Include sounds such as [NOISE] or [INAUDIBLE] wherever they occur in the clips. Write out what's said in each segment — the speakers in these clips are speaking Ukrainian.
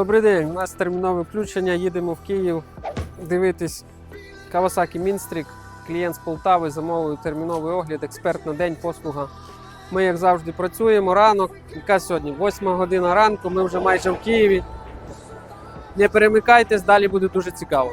Добрий день, у нас термінове включення. Їдемо в Київ дивитись Kawasaki Мінстрік. Клієнт з Полтави замовив терміновий огляд, експерт на день, послуга. Ми, як завжди, працюємо ранок. Яка сьогодні? 8 година ранку. Ми вже майже в Києві. Не перемикайтесь, далі буде дуже цікаво.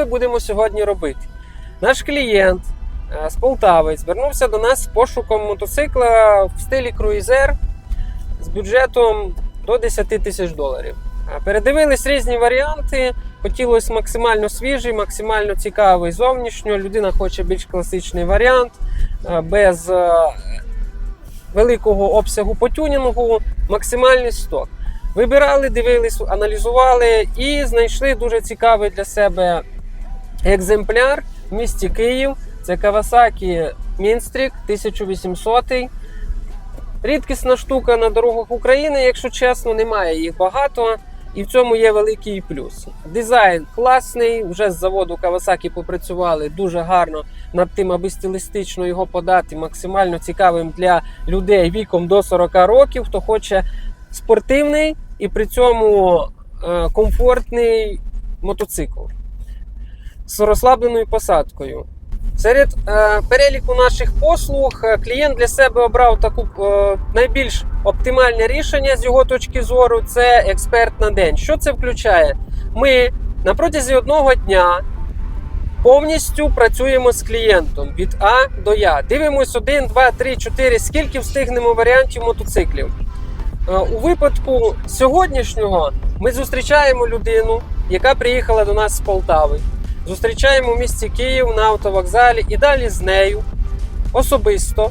Ми будемо сьогодні робити? Наш клієнт е, з Полтави звернувся до нас з пошуком мотоцикла в стилі круїзер з бюджетом до 10 тисяч доларів. Е, Передивились різні варіанти. Хотілося максимально свіжий, максимально цікавий зовнішньо. Людина хоче більш класичний варіант, е, без великого обсягу по тюнінгу, максимальний сток. Вибирали, дивились, аналізували і знайшли дуже цікавий для себе екземпляр в місті Київ. Це Kawasaki Мінстрік 1800. Рідкісна штука на дорогах України, якщо чесно, немає їх багато. І в цьому є великий плюс. Дизайн класний, вже з заводу Kawasaki попрацювали дуже гарно над тим, аби стилістично його подати максимально цікавим для людей віком до 40 років, хто хоче спортивний і при цьому е, комфортний мотоцикл з розслабленою посадкою. Серед е, переліку наших послуг е, клієнт для себе обрав таку е, найбільш оптимальне рішення з його точки зору це експерт на день. Що це включає? Ми на протязі одного дня повністю працюємо з клієнтом від А до Я. Дивимось 1, 2, 3, 4, скільки встигнемо варіантів мотоциклів. Е, У випадку сьогоднішнього ми зустрічаємо людину, яка приїхала до нас з Полтави. Зустрічаємо в місті Київ на автовокзалі і далі з нею особисто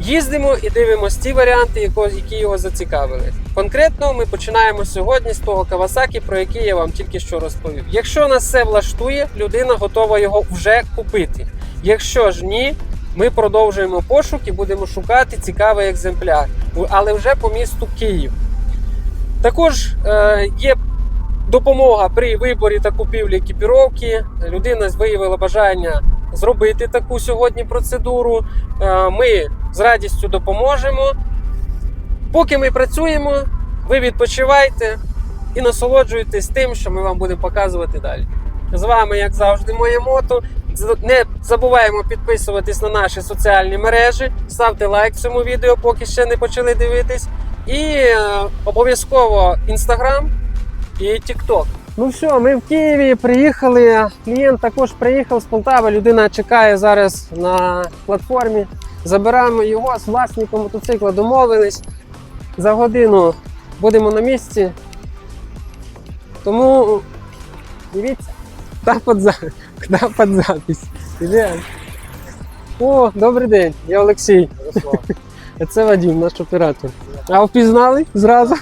їздимо і дивимося ті варіанти, які його зацікавили. Конкретно ми починаємо сьогодні з того Кавасакі, про який я вам тільки що розповів. Якщо нас все влаштує, людина готова його вже купити. Якщо ж ні, ми продовжуємо пошук і будемо шукати цікавий екземпляр, але вже по місту Київ. Також е, є допомога при виборі та купівлі екіпіровки. Людина виявила бажання зробити таку сьогодні процедуру. Е, Ми з радістю допоможемо. Поки ми працюємо, ви відпочивайте і насолоджуйтесь тим, що ми вам будемо показувати далі. З вами, як завжди, моє мото. Не забуваємо підписуватись на наші соціальні мережі, ставте лайк цьому відео, поки ще не почали дивитись. І е, обов'язково інстаграм і TikTok. Ну все, ми в Києві приїхали. Клієнт також приїхав з Полтави. Людина чекає зараз на платформі. Забираємо його з власником мотоцикла. Домовились. За годину будемо на місці. Тому дивіться, куди під, за... куди під запись. О, добрий день, я Олексій. Це Вадим, наш оператор. А впізнали зразу?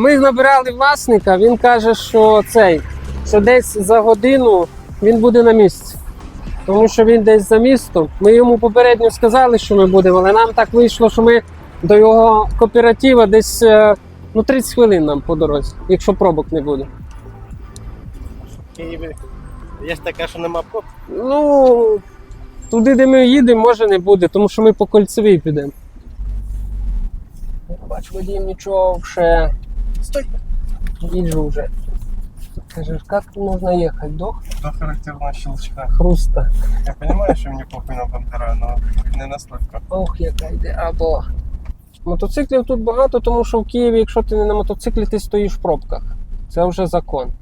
Ми набирали власника, він каже, що цей, що десь за годину він буде на місці. Тому що він десь за містом. Ми йому попередньо сказали, що ми будемо, але нам так вийшло, що ми до його кооператива десь е, ну, 30 хвилин нам по дорозі, якщо пробок не буде. Є таке, що нема проб. Ну, туди, де ми їдемо, може не буде, тому що ми по кольцевій підемо. Бач, водій нічого ще. Стой! Їжджу вже. Кажеш, як можна їхати до До характерного щелчка. хруста? Я розумію, що мені похуй на пантера, але не настільки. Ох, яка йде, або. Мотоциклів тут багато, тому що в Києві, якщо ти не на мотоциклі, ти стоїш в пробках. Це вже закон.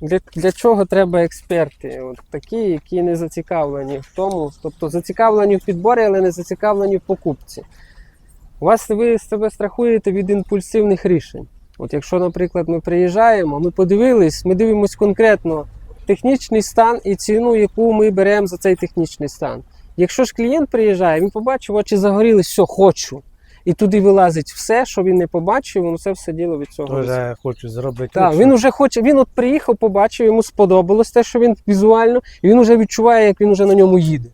Для, для чого треба експерти? От такі, які не зацікавлені в тому, тобто зацікавлені в підборі, але не зацікавлені в покупці. У вас ви себе страхуєте від імпульсивних рішень. От якщо, наприклад, ми приїжджаємо, ми подивились, ми дивимося конкретно технічний стан і ціну, яку ми беремо за цей технічний стан. Якщо ж клієнт приїжджає, він побачив, очі загорілись, все, хочу. І туди вилазить все, що він не побачив, воно це все діло від цього. Вже хочу зробити. Так, він вже хоче, він от приїхав, побачив, йому сподобалось те, що він візуально, і він вже відчуває, як він вже на ньому їде.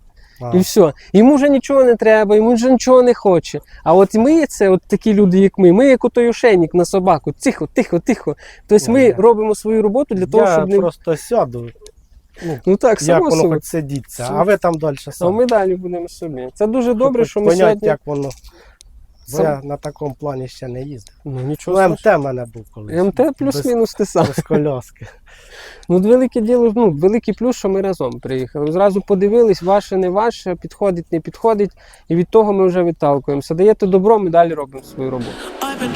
І все. Йому вже нічого не треба, йому вже нічого не хоче. А от ми, це от такі люди, як ми, ми як отой ошейник на собаку. Тихо, тихо, тихо. Тобто ми робимо свою роботу для того, Я щоб не. просто сяду, Ну так, як само воно собі. хоч сидіться, а ви там далі А самі. ми далі будемо собі. Це дуже добре, що ми понять, сьогодні. як воно. Бо Сам- я на такому плані ще не їздив. Ну нічого. Ну, МТ в мене був колись. МТ плюс-мінус те Без, саме. без коляски. [LAUGHS] Ну, велике діло, ну, великий плюс, що ми разом приїхали. Зразу подивились, ваше, не ваше, підходить, не підходить, і від того ми вже відталкуємося. Даєте добро, ми далі робимо свою роботу. I've been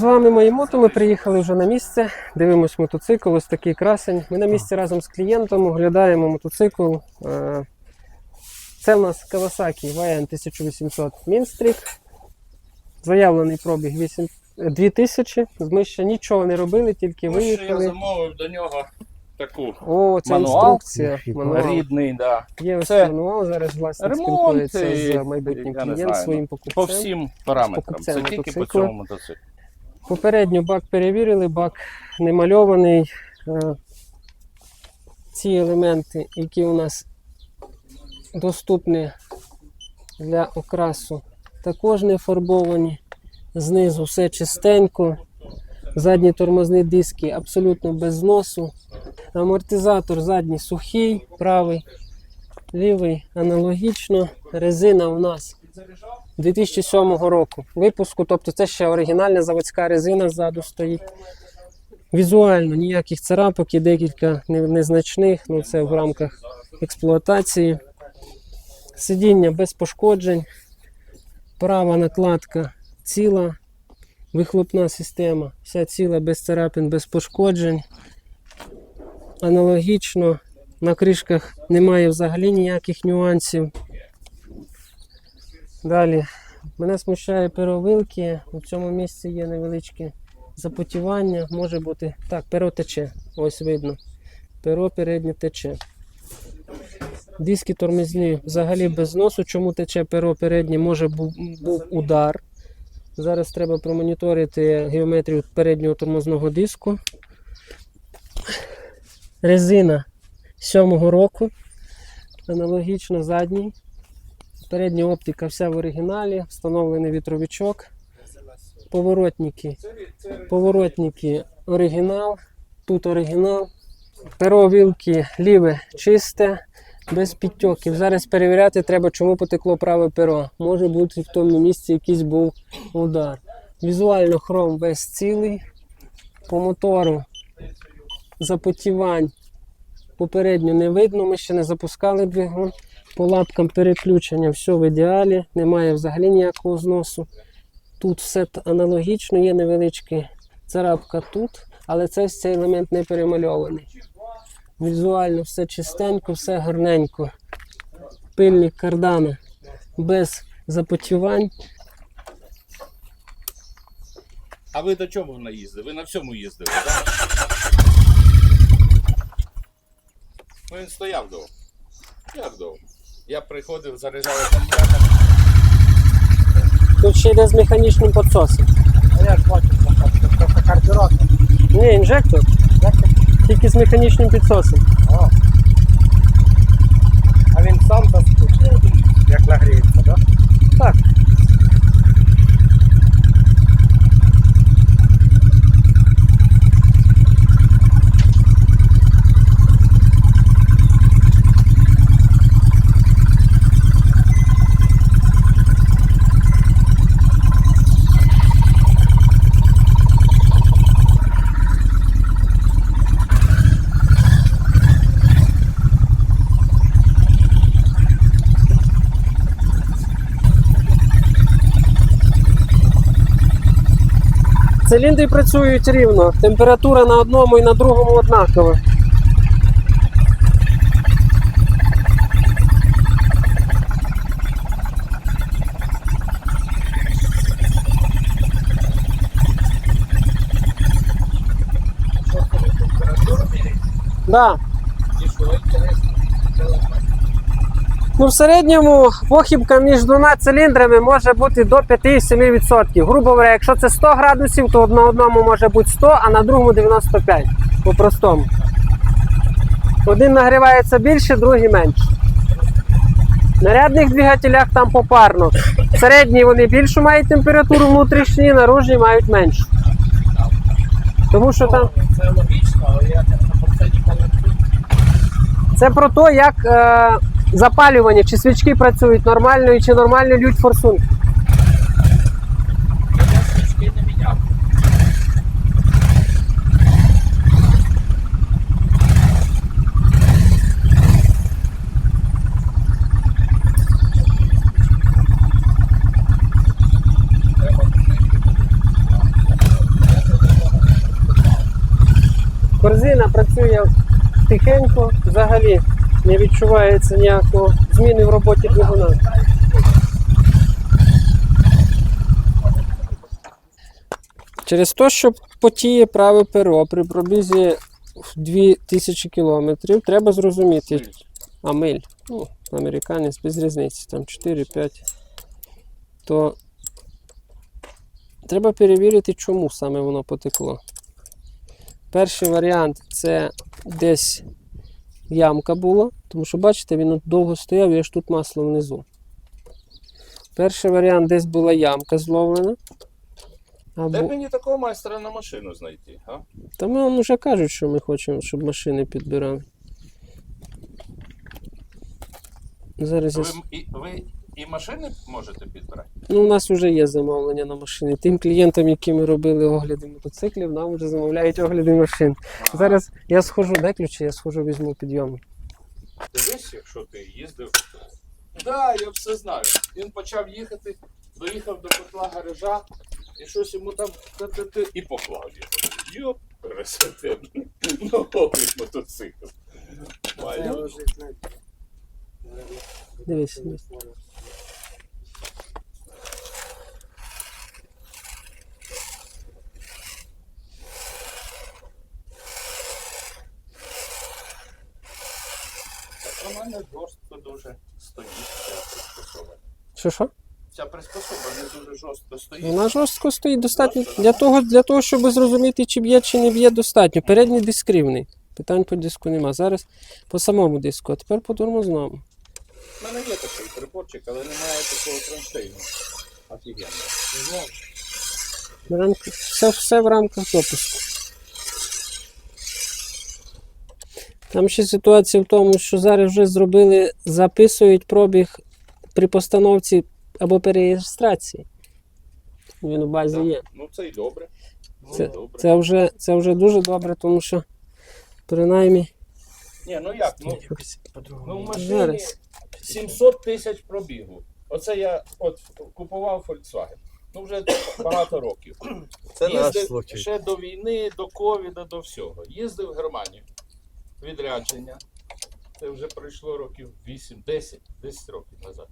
з вами мої мото. Ми приїхали вже на місце. Дивимось мотоцикл, ось такий красень. Ми на місці разом з клієнтом оглядаємо мотоцикл. Е, Це в нас Kawasaki YN 1800 Minstreak. Заявлений пробіг 8 2000. Ми ще нічого не робили, тільки Тому що я замовив до нього таку О, це Мануал? інструкція. Мануал. рідний, да. Є ось Це мануал, зараз власник спілкується з майбутнім клієнтом, своїм ну, покупцем. по всім параметрам. Це тільки по цьому мотоциклу. Попередньо бак перевірили, бак не мальований. Е, Ці елементи, які у нас доступні для окрасу, також не фарбовані. Знизу все чистенько. Задні тормозні диски абсолютно без зносу. Амортизатор задній сухий, правий, лівий аналогічно. Резина у нас 2007 року випуску, тобто це ще оригінальна заводська резина ззаду стоїть. Візуально ніяких царапок і декілька незначних, ну це в рамках експлуатації. Сидіння без пошкоджень, права накладка ціла, вихлопна система, вся ціла без царапин, без пошкоджень. Аналогічно на кришках немає взагалі ніяких нюансів. Далі Мене смущає перо вилки. У цьому місці є невеличке запотівання. Може бути. Так, перо тече. Ось видно. Перо переднє тече. Диски тормозні взагалі без носу. Чому тече перо переднє? Може був, був удар. Зараз треба промоніторити геометрію переднього тормозного диску. Резина 7-го року. Аналогічно задній. Передня оптика вся в оригіналі, встановлений вітровичок. Поворотники. Поворотники оригінал. Тут оригінал. Перо вілки ліве чисте, без підтьоків. Зараз перевіряти треба, чому потекло праве перо. Може бути в тому місці якийсь був удар. Візуально хром весь цілий. По мотору запотівань попередньо не видно, ми ще не запускали двигун. По лапкам переключення все в ідеалі, немає взагалі ніякого зносу. Тут все аналогічно, є невеличка царапка тут, але цей, цей елемент не перемальований. Візуально все чистенько, все гарненько. Пильник кардана без запотівань. А ви до чого наїздили? Ви на всьому їздили, так? Ну він стояв довго. Як довго? Я приходив, заряджав акумулятор. Тут ще йде з механічним підсосом. А я ж бачу, що це просто карбюратор. Ні, інжектор, Інжектор? тільки з механічним підсосом. А, А він сам заскучив, як нагріється, Циліндри працюють рівно. Температура на одному і на другому однакова. Да. Ну, в середньому похибка між двома циліндрами може бути до 5-7%. Грубо говоря, якщо це 100 градусів, то на одному може бути 100, а на другому 95. По-простому. Один нагрівається більше, другий менше. На рядних двигателях там попарно. Середні вони більшу мають температуру внутрішні, наружні мають меншу. Тому що там. Це логічно, але я про це ніколи не. Це про те, як е, запалювання, чи свічки працюють нормально і чи нормально лють форсунки. Корзина працює тихенько, взагалі не відчувається ніякого зміни в роботі двигуна. Через те, що потіє праве перо при пробізі в 2000 км, треба зрозуміти, а миль, ну, американець без різниці, там 4-5, то треба перевірити, чому саме воно потекло. Перший варіант це десь ямка була, тому що бачите, він от довго стояв і аж тут масло внизу. Перший варіант десь була ямка зловлена. Де мені такого майстра на машину знайти? А? Та ми вам вже кажуть, що ми хочемо, щоб машини підбирали. Зараз я... Ви, і, ви і машини можете підбирати? Ну, у нас вже є замовлення на машини. Тим клієнтам, які ми робили огляди мотоциклів, нам вже замовляють огляди машин. Зараз я схожу, дай ключі, я схожу, візьму підйомник. Дивись, якщо ти їздив. Так, да, я все знаю. Він почав їхати, доїхав до котла гаража, і щось йому там та-та-та, і поклав його. Йоп, пересете. Новий мотоцикл. Маю. Дивись, дивись. Мене жорстко дуже стоїть ця приспособа. Що що? Ця приспособа не дуже жорстко стоїть. Вона жорстко стоїть достатньо. Для того, для того, щоб зрозуміти, чи б'є, чи не б'є, достатньо. Передній диск рівний. Питань по диску нема. Зараз по самому диску, а тепер по тормозному. У мене є такий приборчик, але немає такого кронштейну. Офігенно. Все, все в рамках допуску. Там ще ситуація в тому, що зараз вже зробили, записують пробіг при постановці або перереєстрації. Він у базі Так. є. Ну це й добре. Ну, Це, добре. це, вже, це вже дуже добре, тому що принаймні. Ні, ну як? Ну, ну в машині Зараз. 700 тисяч пробігу. Оце я от купував Volkswagen. Ну вже багато років. Це наш Їздив случай. ще до війни, до ковіда, до всього. Їздив в Германію. Відрядження. Це вже пройшло років 8, 10, 10 років назад.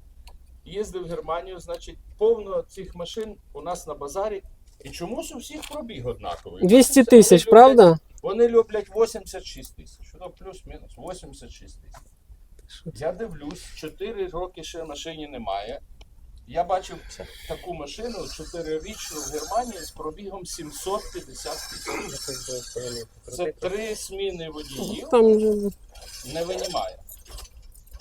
Їздив в Германію, значить, повно цих машин у нас на базарі. І чомусь у всіх пробіг однаковий. 200 тисяч, вони правда? Вони люблять 86 тисяч. Ну, плюс-мінус 86 тисяч. Я дивлюсь, 4 роки ще машині немає. Я бачив таку машину 4-річну в Германії з пробігом 750 тисяч. Це три зміни водіїв не винімає.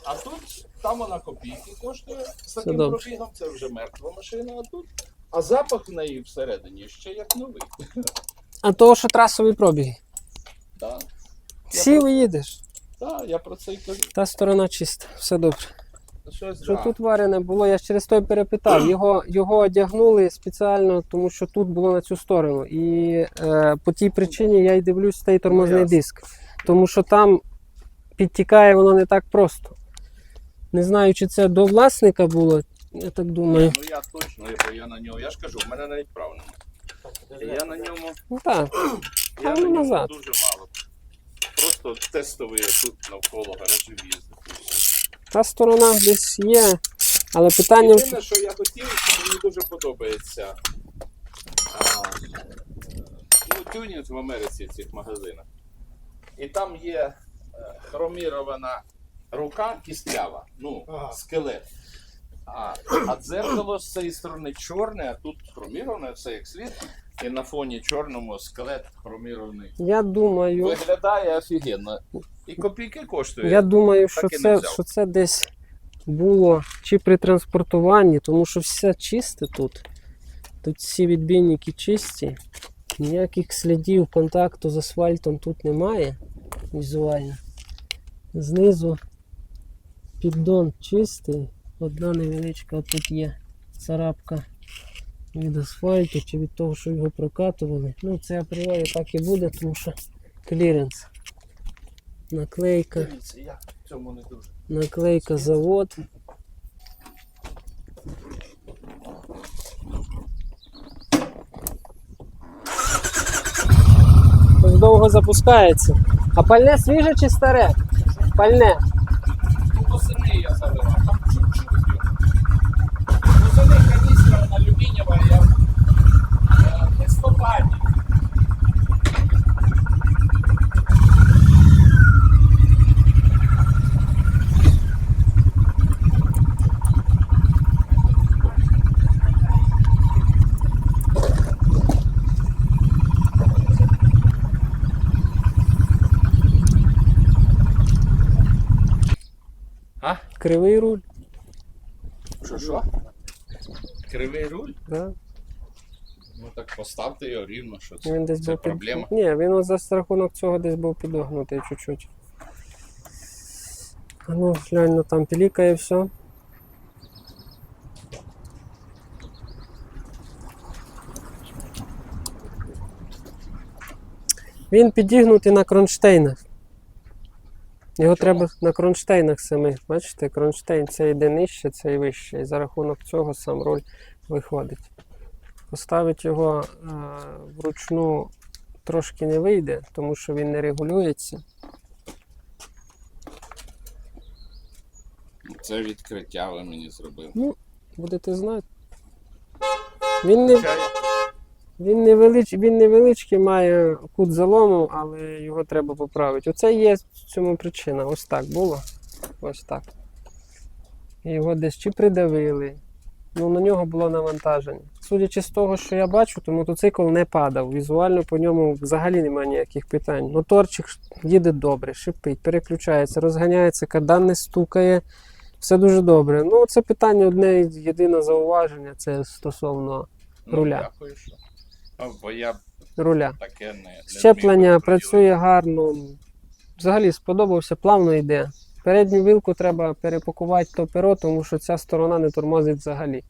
А тут там вона копійки коштує з таким пробігом, це вже мертва машина, а тут. А запах в неї всередині ще як новий. А того, що трасові пробіги. Так, Сів і їдеш. так, я про це й кажу. Та сторона чиста, все добре. Щось Що да. тут варене було, я ж через той перепитав. [CLEARS THROAT] Його, його одягнули спеціально, тому що тут було на цю сторону. І е, по тій причині я й дивлюсь цей тормозний ясно. диск. Тому що там підтікає воно не так просто. Не знаю, чи це до власника було, я так думаю. Ну я точно, бо я на нього. Я ж кажу, в мене навіть прав немає. Я на ньому, Ну так, [CLEARS THROAT] я на ньому назад. дуже мало. Просто тестовий тут навколо гаражів їздив. Та сторона десь є. Але питання. Єдине, що я хотів, що мені дуже подобається. А, ну, тюнінг в Америці в цих магазинах. І там є е, хромірована рука кістлява, ну, Ага. скелет. А, а дзеркало з цієї сторони чорне, а тут хроміроване, все як слід. І на фоні чорному скелет хромірований. Я думаю, Виглядає офігенно. І копійки коштує. я думаю, що Так і не це, взяв. що це десь було чи при транспортуванні, тому що все чисте тут. Тут всі відбійники чисті. Ніяких слідів контакту з асфальтом тут немає візуально. Знизу піддон чистий. Одна невеличка тут є царапка від асфальту чи від того, що його прокатували. Ну, це апріорі так і буде, тому що кліренс. Наклейка. Наклейка завод. Довго запускається. А пальне свіже чи старе? Пальне. Восени я заливав, там чуть-чуть. Восени каністра алюмінієва, я е, в листопаді. А? Кривий руль. Що що? Кривий руль? Да? Ну так поставте його рівно, що це, Він десь це був під- проблема. Ні, він за рахунок цього десь був підогнутий чуть-чуть. А ну, глянь, ну там пілікає все. Він підігнутий на кронштейнах. Його треба на кронштейнах самих. Бачите, кронштейн це йде нижче, це і вище. І за рахунок цього сам руль виходить. Поставити його е, вручну трошки не вийде, тому що він не регулюється. Це відкриття ви мені зробили. Будете знати. Він, не, він, невелич, він невеличкий, має кут залому, але його треба поправити. Оце є в цьому причина. Ось так було. Ось так. Його десь чи придавили. Ну, на нього було навантаження. Судячи з того, що я бачу, то мотоцикл не падав. Візуально по ньому взагалі немає ніяких питань. Моторчик їде добре, шипить, переключається, розганяється, кардан не стукає. Все дуже добре. Ну, це питання одне єдине зауваження це стосовно руля. Ну, дякую, бо я руля. таке не. Щеплення працює гарно. Взагалі сподобався, плавно йде. Передню вилку треба перепакувати то перо, тому що ця сторона не тормозить взагалі.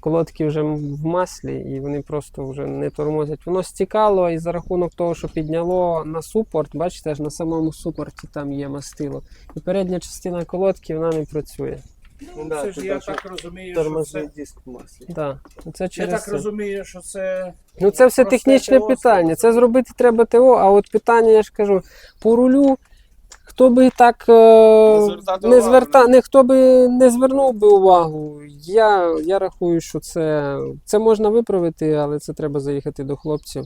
Колодки вже в маслі і вони просто вже не тормозять. Воно стікало і за рахунок того, що підняло на супорт, бачите, аж на самому супорті там є мастило. І передня частина колодки вона не працює. Ну, Це ж я так розумію, що це. диск в маслі. Да. Це Я через так це. розумію, що це. Ну, це все Просте технічне ТО, питання. це- Це зробити треба ТО, а от питання, я ж кажу, по рулю. Хто би так е, не увагу, зверта, не хто би не звернув би увагу. Я, я рахую, що це, це можна виправити, але це треба заїхати до хлопців,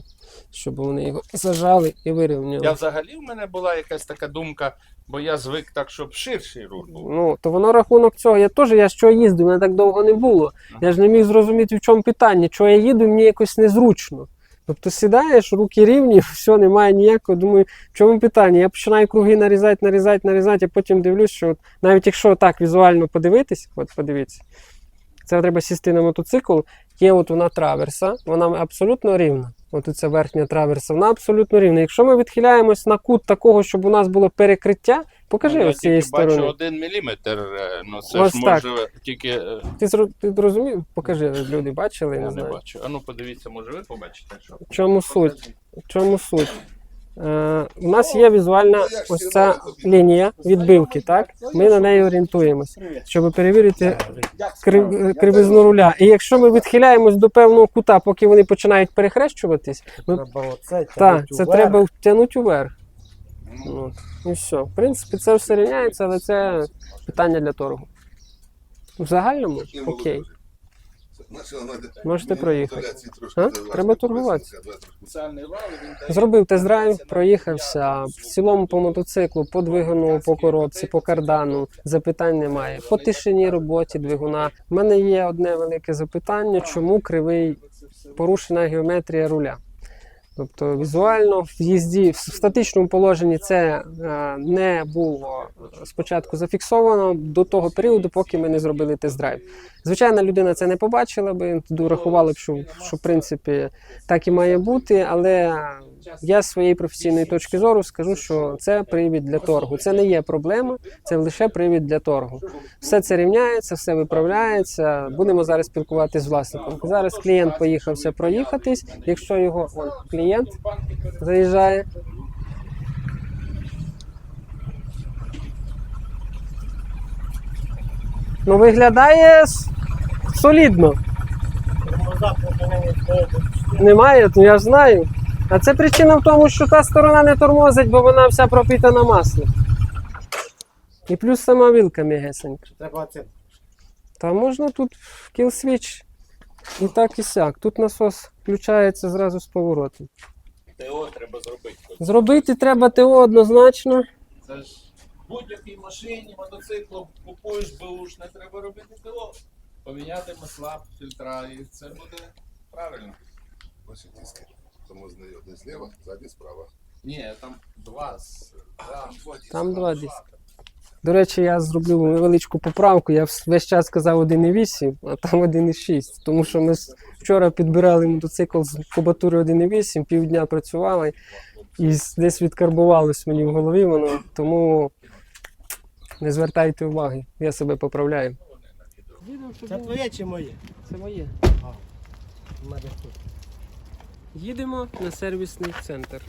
щоб вони його зажали і вирівняли. Я взагалі в мене була якась така думка, бо я звик так, щоб ширший руль був. Ну, то воно рахунок цього. Я теж я що їздив, мене так довго не було. Я ж не міг зрозуміти, в чому питання. Чого я їду, мені якось незручно. Тобто сідаєш, руки рівні, [LAUGHS] все, немає ніякого. Думаю, в чому питання? Я починаю круги нарізати, нарізати, нарізати, а потім дивлюсь, що от, навіть якщо так візуально подивитись, от подивіться, це треба сісти на мотоцикл, є от вона траверса, вона абсолютно рівна. От ця верхня траверса, вона абсолютно рівна. Якщо ми відхиляємось на кут такого, щоб у нас було перекриття, покажи Ну, я ось цієї тільки бачу один міліметр, е, ну це Ось ж так. може тільки. е, Ти, зро- ти зрозумів? Покажи, люди бачили, Я не не знаю. бачу. А ну подивіться, може ви побачите, що? В чому суть? В чому суть? Е, у нас є візуальна ось ця лінія відбивки, так? Ми на неї орієнтуємось, щоб перевірити крив- кривизну руля. І якщо ми відхиляємось до певного кута, поки вони починають перехрещуватись, ми... Треба оце так, тягнути це вверх. треба втягнути вверх. От. І все. В принципі, це все рівняється, але це питання для торгу. В загальному окей. Можете проїхати. А? Треба торгуватися. Зробив тест-драйв, проїхався в цілому по мотоциклу, по двигуну, по коробці, по кардану. Запитань немає. По тишині роботі двигуна. У мене є одне велике запитання, чому кривий порушена геометрія руля. Тобто візуально в їзді в статичному положенні це е, не було спочатку зафіксовано до того періоду, поки ми не зробили тест-драйв. Звичайна людина це не побачила би, рахувала б, що, що в принципі так і має бути, але я з своєї професійної точки зору скажу, що це привід для торгу. Це не є проблема, це лише привід для торгу. Все це рівняється, все виправляється. Будемо зараз спілкуватися з власником. Зараз клієнт поїхався проїхатись. Якщо його ой, клієнт заїжджає. Ну, виглядає солідно. Немає, ну я знаю. А це причина в тому, що та сторона не тормозить, бо вона вся пропитана маслом. І плюс сама вілка м'ягесенька. Треба це. Та можна тут кіл-свіч і так і сяк. Тут насос включається зразу з поворотом. ТО треба зробити. Зробити треба ТО однозначно. Це ж в будь-якій машині, мотоциклу купуєш беушне, треба робити ТО. Поміняти масла, фільтра, і це буде правильно. Ось диски. Тому знайомий зліва, ззаді справа. Ні, там два з два. Там два диски. До речі, я зроблю невеличку поправку. Я весь час казав 1,8, а там 1,6. Тому що ми вчора підбирали мотоцикл з кубатури 1,8, півдня працювали і десь відкарбувалось мені в голові воно. Тому не звертайте уваги, я себе поправляю. Це твоє чи моє? Це моє. У мене тут. Їдемо на сервісний центр.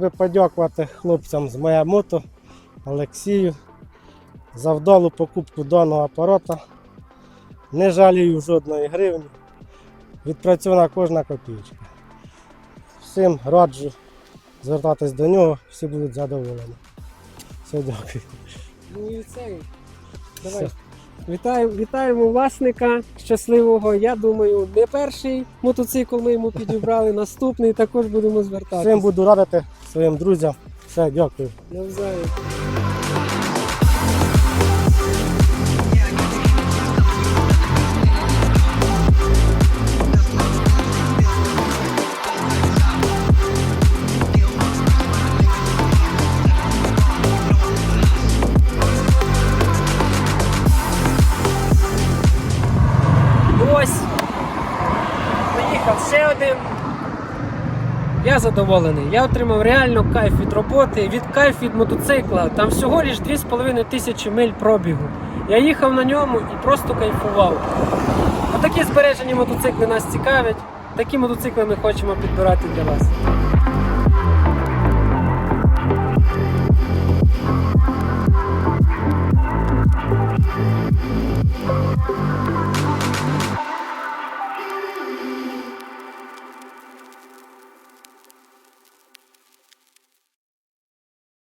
Треба подякувати хлопцям з моя мото Олексію за вдалу покупку даного апарата. Не жалію жодної гривні. Відпрацьована кожна копійка. Всім раджу звертатись до нього, всі будуть задоволені. Все, дякую. Ну і цей. Давай. Все. Вітаю, вітаємо власника щасливого. Я думаю, не перший мотоцикл ми йому підібрали, [LAUGHS] наступний також будемо звертатися. Всім буду радити своїм друзям. Все, дякую. Навзаєм. Задоволений. Я отримав реально кайф від роботи, від кайф від мотоцикла. Там всього лиш 2,5 тисячі миль пробігу. Я їхав на ньому і просто кайфував. Отакі збережені мотоцикли нас цікавлять. Такі мотоцикли ми хочемо підбирати для вас.